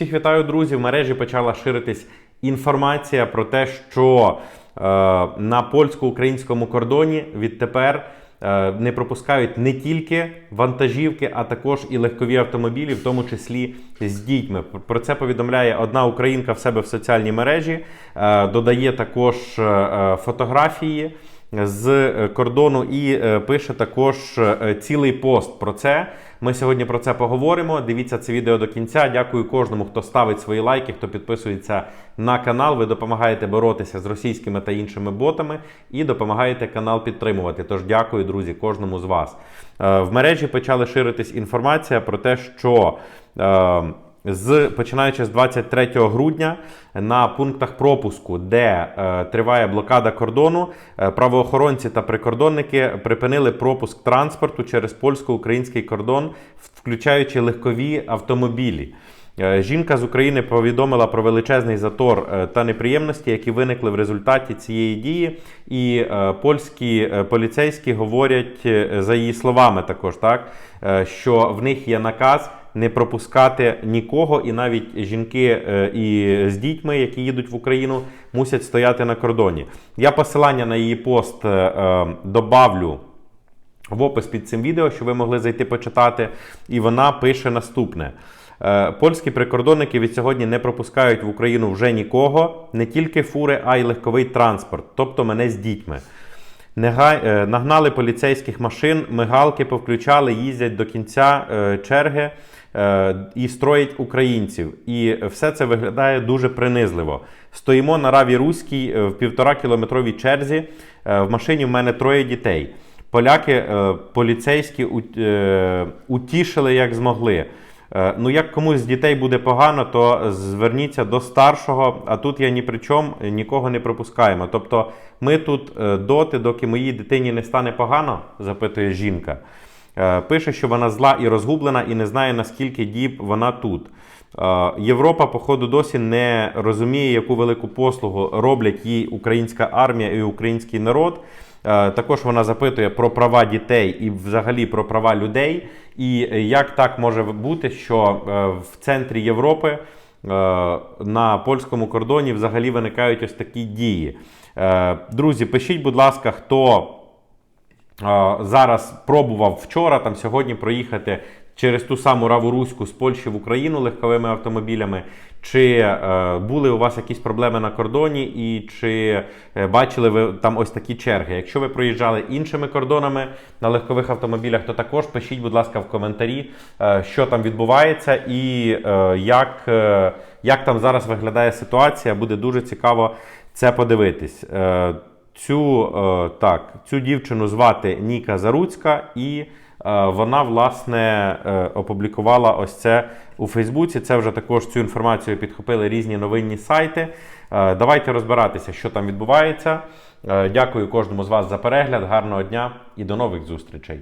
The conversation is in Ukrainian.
Всіх вітаю, друзі. В мережі почала ширитись інформація про те, що е, на польсько-українському кордоні відтепер е, не пропускають не тільки вантажівки, а також і легкові автомобілі, в тому числі з дітьми. Про це повідомляє одна українка в себе в соціальній мережі, е, додає також е, е, фотографії з е, кордону і е, пише також е, цілий пост про це. Ми сьогодні про це поговоримо. Дивіться це відео до кінця. Дякую кожному, хто ставить свої лайки, хто підписується на канал. Ви допомагаєте боротися з російськими та іншими ботами і допомагаєте канал підтримувати. Тож дякую, друзі, кожному з вас. В мережі почали ширитись інформація про те, що. З починаючи з 23 грудня на пунктах пропуску, де е, триває блокада кордону, е, правоохоронці та прикордонники припинили пропуск транспорту через польсько-український кордон, включаючи легкові автомобілі. Е, Жінка з України повідомила про величезний затор е, та неприємності, які виникли в результаті цієї дії. І е, польські поліцейські говорять за її словами, також так, що в них є наказ не пропускати нікого, і навіть жінки е, і з дітьми, які їдуть в Україну, мусять стояти на кордоні. Я посилання на її пост е, е, добавлю в опис під цим відео, щоб ви могли зайти почитати. І вона пише наступне. Польські прикордонники від сьогодні не пропускають в Україну вже нікого, не тільки фури, а й легковий транспорт, тобто мене з дітьми. Нега- е, Нагнали поліцейських машин, мигалки повключали, їздять до кінця е, черги е, і строять українців. І все це виглядає дуже принизливо. Стоїмо на раві Руській в півтора кілометровій черзі. В машині в мене троє дітей. Поляки поліцейські утішили як змогли. Е, Ну, як комусь з дітей буде погано, то зверніться до старшого, а тут я ні при чому нікого не пропускаємо. Тобто ми тут е, доти, доки моїй дитині не стане погано, запитує жінка. Е, Пише, що вона зла і розгублена і не знає, наскільки діб вона тут. Е, Європа, походу, досі не розуміє, яку велику послугу роблять їй українська армія і український народ. Е, Також вона запитує про права дітей і взагалі про права людей. І як так може бути, що в центрі Європи на польському кордоні взагалі виникають ось такі дії. Друзі, пишіть, будь ласка, хто зараз пробував вчора, там сьогодні проїхати через ту саму Раву Руську з Польщі в Україну легковими автомобілями. Чи е, були у вас якісь проблеми на кордоні, і чи е, бачили ви там ось такі черги? Якщо ви проїжджали іншими кордонами на легкових автомобілях, то також пишіть, будь ласка, в коментарі, е, що там відбувається і е, як, е, як там зараз виглядає ситуація. Буде дуже цікаво це подивитись. Е, Цю, е, так, цю дівчину звати Ніка Заруцька, і е, вона власне е, опублікувала ось це у Фейсбуці. Це вже також цю інформацію підхопили різні новинні сайти. Давайте розбиратися, що там відбувається. Дякую кожному з вас за перегляд. Гарного дня і до нових зустрічей.